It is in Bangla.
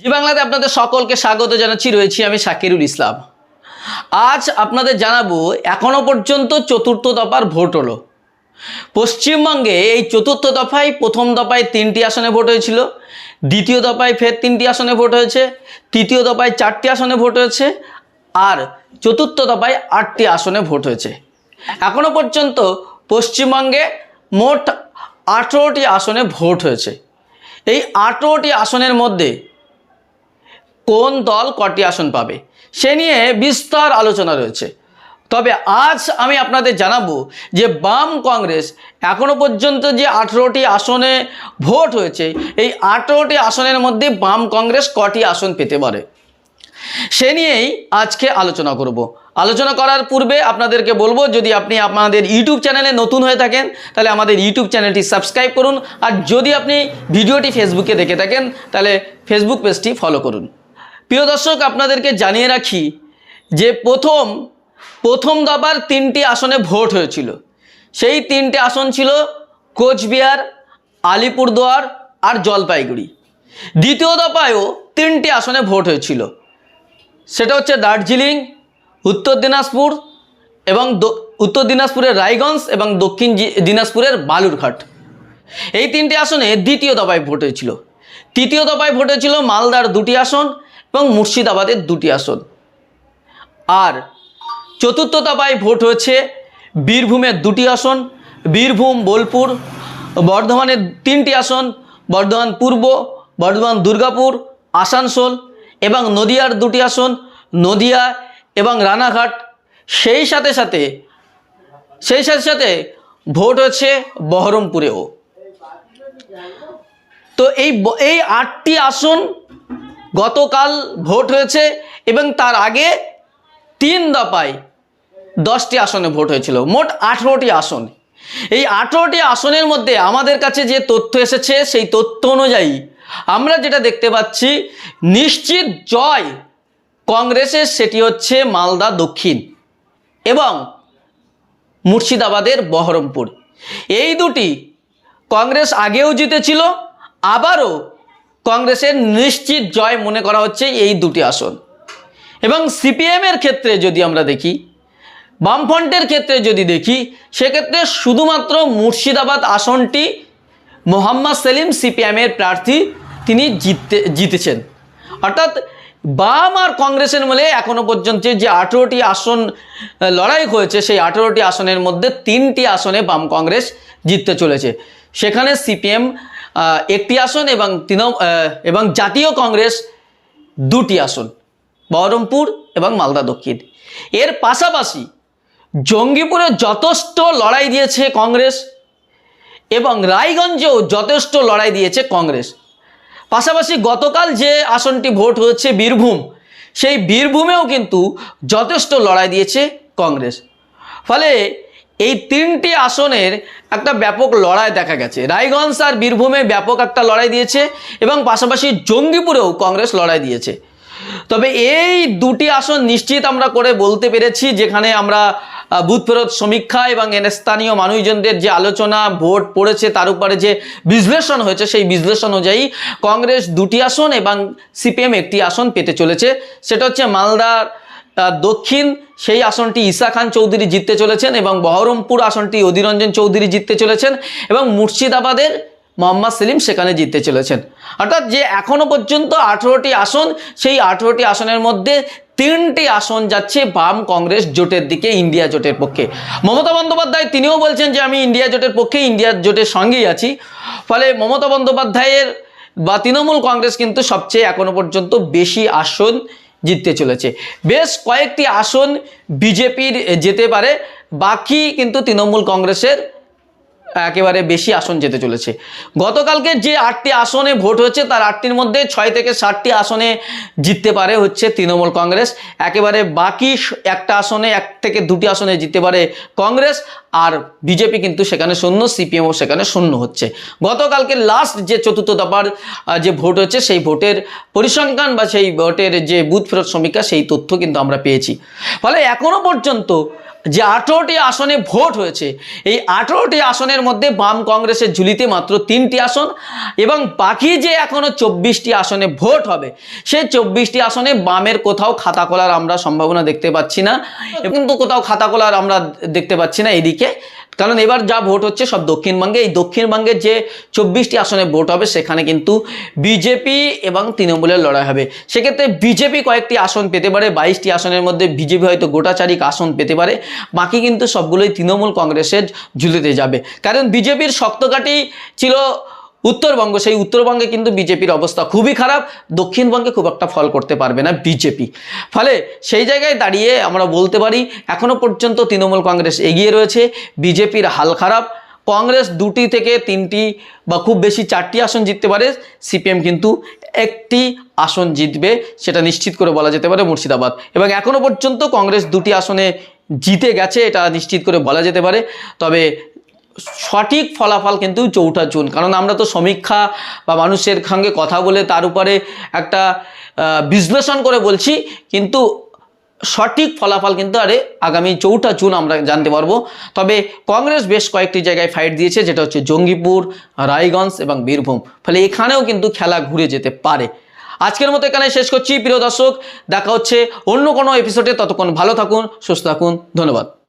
জি বাংলাতে আপনাদের সকলকে স্বাগত জানাচ্ছি। রয়েছি আমি শাকিরুল ইসলাম। আজ আপনাদের জানাব, এখনও পর্যন্ত চতুর্থ দফার ভোট হলো। পশ্চিমবঙ্গে এই চতুর্থ দফায় প্রথম দফায় তিনটি আসনে ভোট হয়েছিল, দ্বিতীয় দফায় ফের তিনটি আসনে ভোট হয়েছে, তৃতীয় দফায় চারটি আসনে ভোট হয়েছে, আর চতুর্থ দফায় আটটি আসনে ভোট হয়েছে। এখনও পর্যন্ত পশ্চিমবঙ্গে মোট আঠেরোটি আসনে ভোট হয়েছে। এই আঠেরোটি আসনের মধ্যে কোন দল কটি আসন পাবে? সে নিয়ে বিস্তর আলোচনা রয়েছে। তবে আজ আমি আপনাদের জানাব যে বাম কংগ্রেস এখনও পর্যন্ত যে আঠেরোটি আসনে ভোট হয়েছে, এই আঠেরোটি আসনের মধ্যে বাম কংগ্রেস কটি আসন পেতে পারে? সে নিয়েই আজকে আলোচনা করব। আলোচনা করার পূর্বে আপনাদেরকে বলব, যদি আপনি আপনাদের ইউটিউব চ্যানেলে নতুন হয়ে থাকেন, তাহলে আমাদের ইউটিউব চ্যানেলটি সাবস্ক্রাইব করুন। আর যদি আপনি ভিডিওটি ফেসবুকে দেখে থাকেন, তাহলে ফেসবুক পেজটি ফলো করুন। প্রিয় দর্শক, আপনাদেরকে জানিয়ে রাখি যে প্রথম প্রথম দফার তিনটি আসনে ভোট হয়েছিল। সেই তিনটে আসন ছিল কোচবিহার, আলিপুরদুয়ার আর জলপাইগুড়ি। দ্বিতীয় দফায়ও তিনটি আসনে ভোট হয়েছিল। সেটা হচ্ছে দার্জিলিং, উত্তর দিনাজপুর এবং উত্তর দিনাজপুরের রায়গঞ্জ এবং দক্ষিণ দিনাজপুরের বালুরঘাট। এই তিনটি আসনে দ্বিতীয় দফায় ভোট হয়েছিল। তৃতীয় দফায় ভোট হয়েছিল মালদার দুটি আসন এবং মুর্শিদাবাদের দুটি আসন। আর চতুর্থ দফায় ভোট হয়েছে বীরভূমের দুটি আসন, বীরভূম, বোলপুর, বর্ধমানের তিনটি আসন, বর্ধমান পূর্ব, বর্ধমান দুর্গাপুর, আসানসোল এবং নদিয়ার দুটি আসন, নদিয়া এবং রানাঘাট। সেই সাথে সাথে, সেই সাথে সাথে ভোট হয়েছে বহরমপুরেও। তো এই এই আটটি আসন গতকাল ভোট হয়েছে এবং তার আগে তিন দফায় দশটি আসনে ভোট হয়েছিল। মোট আঠেরোটি আসন। এই আঠেরোটি আসনের মধ্যে আমাদের কাছে যে তথ্য এসেছে, সেই তথ্য অনুযায়ী আমরা যেটা দেখতে পাচ্ছি, নিশ্চিত জয় কংগ্রেসের সেটি হচ্ছে মালদা দক্ষিণ এবং মুর্শিদাবাদের বহরমপুর। এই দুটি কংগ্রেস আগেও জিতেছিল, আবারও কংগ্রেসের নিশ্চিত জয় মনে করা হচ্ছে এই দুটি আসন। এবং সিপিএমের ক্ষেত্রে যদি আমরা দেখি, বামফ্রন্টের ক্ষেত্রে যদি দেখি, সেক্ষেত্রে শুধুমাত্র মুর্শিদাবাদ আসনটি মোহাম্মদ সেলিম সিপিএমের প্রার্থী তিনি জিততে, জিতেছেন। অর্থাৎ বাম আর কংগ্রেসের মধ্যে এখনও পর্যন্ত যে আঠেরোটি আসন লড়াই হয়েছে, সেই আঠেরোটি আসনের মধ্যে তিনটি আসনে বাম কংগ্রেস জিততে চলেছে। সেখানে সিপিএম একটি আসন এবং তৃণ আহ, এবং জাতীয় কংগ্রেস দুটি আসন বহরমপুর এবং মালদা দক্ষিণ। এর পাশাপাশি জঙ্গিপুরে যথেষ্ট লড়াই দিয়েছে কংগ্রেস এবং রায়গঞ্জেও যথেষ্ট লড়াই দিয়েছে কংগ্রেস। পাশাপাশি গতকাল যে আসনটি ভোট হয়েছে বীরভূম সেই বীরভূমেও কিন্তু যথেষ্ট লড়াই দিয়েছে কংগ্রেস। ফলে এই তিনটি আসনের একটা ব্যাপক লড়াই দেখা গেছে। রায়গঞ্জ আর বীরভূমে ব্যাপক একটা লড়াই দিয়েছে এবং পাশাপাশি জঙ্গিপুরেও কংগ্রেস লড়াই দিয়েছে। তবে এই দুটি আসন নিশ্চিত আমরা করে বলতে পেরেছি, যেখানে আমরা বুথ ফেরত সমীক্ষা এবং স্থানীয় মানুষজনদের যে আলোচনা, ভোট পড়েছে, তার উপরে যে বিশ্লেষণ হয়েছে, সেই বিশ্লেষণ অনুযায়ী কংগ্রেস দুটি আসন এবং সিপিএম একটি আসন পেতে চলেছে। সেটা হচ্ছে মালদার দক্ষিণ সেই আসনটি ঈসা খান চৌধুরী জিততে চলেছেন এবং বহরমপুর আসনটি অধীরঞ্জন চৌধুরী জিততে চলেছেন এবং মুর্শিদাবাদের মোহাম্মদ সেলিম সেখানে জিততে চলেছেন। অর্থাৎ যে এখনও পর্যন্ত আঠেরোটি আসন, সেই আঠেরোটি আসনের মধ্যে তিনটি আসন যাচ্ছে বাম কংগ্রেস জোটের দিকে, ইন্ডিয়া জোটের পক্ষে। মমতা বন্দ্যোপাধ্যায় তিনিও বলছেন যে, আমি ইন্ডিয়া জোটের পক্ষে, ইন্ডিয়া জোটের সঙ্গেই আছি। ফলে মমতা বন্দ্যোপাধ্যায়ের বা তৃণমূল কংগ্রেস কিন্তু সবচেয়ে এখনও পর্যন্ত বেশি আসন জিততে চলেছে। বেশ কয়েকটি আসন বিজেপির যেতে পারে, বাকি কিন্তু তৃণমূল কংগ্রেসের একেবারে বেশি আসন যেতে চলেছে। গতকালকে যে আটটি আসনে ভোট হয়েছে, তার আটটির মধ্যে ছয় থেকে সাতটি আসনে জিততে পারে হচ্ছে তৃণমূল কংগ্রেস। একেবারে বাকি একটা আসনে, এক থেকে দুটি আসনে জিততে পারে কংগ্রেস। আর বিজেপি কিন্তু সেখানে শূন্য সিপিএমও সেখানে শূন্য হচ্ছে। গতকালকে লাস্ট যে চতুর্থ দফার যে ভোট হচ্ছে সেই ভোটের পরিসংখ্যান বা সেই ভোটের যে বুথ ফেরত সমীক্ষা সেই তথ্য কিন্তু আমরা পেয়েছি। ফলে এখনও পর্যন্ত যে আঠেরোটি আসনে ভোট হয়েছে এই আঠেরোটি আসনের মধ্যে বাম কংগ্রেসের ঝুলিতে মাত্র তিনটি আসন এবং বাকি যে এখনও চব্বিশটি আসনে ভোট হবে সেই চব্বিশটি আসনে বামের কোথাও খাতা খোলার আমরা সম্ভাবনা দেখতে পাচ্ছি না। কিন্তু কোথাও খাতা খোলার আমরা দেখতে পাচ্ছি না এদিকে কারণ এবার যা ভোট হচ্ছে সব দক্ষিণবঙ্গে এই দক্ষিণবঙ্গের যে চব্বিশটি আসনে ভোট হবে, সেখানে কিন্তু বিজেপি এবং তৃণমূলের লড়াই হবে। সেক্ষেত্রে বিজেপি কয়েকটি আসন পেতে পারে, বাইশটি আসনের মধ্যে বিজেপি হয়তো গোটা চারিক আসন পেতে পারে। বাকি কিন্তু সবগুলোই তৃণমূল কংগ্রেসের ঝুলিতে যাবে। কারণ বিজেপির শক্তকাটি ছিল উত্তরবঙ্গ, সেই উত্তরবঙ্গে কিন্তু বিজেপির অবস্থা খুবই খারাপ। দক্ষিণবঙ্গে খুব একটা ফল করতে পারবে না বিজেপি। ফলে সেই জায়গায় দাঁড়িয়ে আমরা বলতে পারি, এখনও পর্যন্ত তৃণমূল কংগ্রেস এগিয়ে রয়েছে, বিজেপির হাল খারাপ। কংগ্রেস দুটি থেকে তিনটি বা খুব বেশি চারটি আসন জিততে পারে, সিপিএম কিন্তু একটি আসন জিতবে, সেটা নিশ্চিত করে বলা যেতে পারে মুর্শিদাবাদ। এবং এখনও পর্যন্ত কংগ্রেস দুটি আসনে জিতে গেছে, এটা নিশ্চিত করে বলা যেতে পারে। তবে সঠিক ফলাফল কিন্তু চৌঠা জুন। কারণ আমরা তো সমীক্ষা বা মানুষের সঙ্গে কথা বলে তার উপরে একটা বিশ্লেষণ করে বলছি, কিন্তু সঠিক ফলাফল কিন্তু আরে আগামী চৌঠা জুন আমরা জানতে পারব। তবে কংগ্রেস বেশ কয়েকটি জায়গায় ফাইট দিয়েছে, যেটা হচ্ছে জঙ্গিপুর, রায়গঞ্জ এবং বীরভূম। ফলে এখানেও কিন্তু খেলা ঘুরে যেতে পারে। আজকের মতো এখানে শেষ করছি। প্রিয় দর্শক, দেখা হচ্ছে অন্য কোনো এপিসোডে ততক্ষণ ভালো থাকুন, সুস্থ থাকুন। ধন্যবাদ।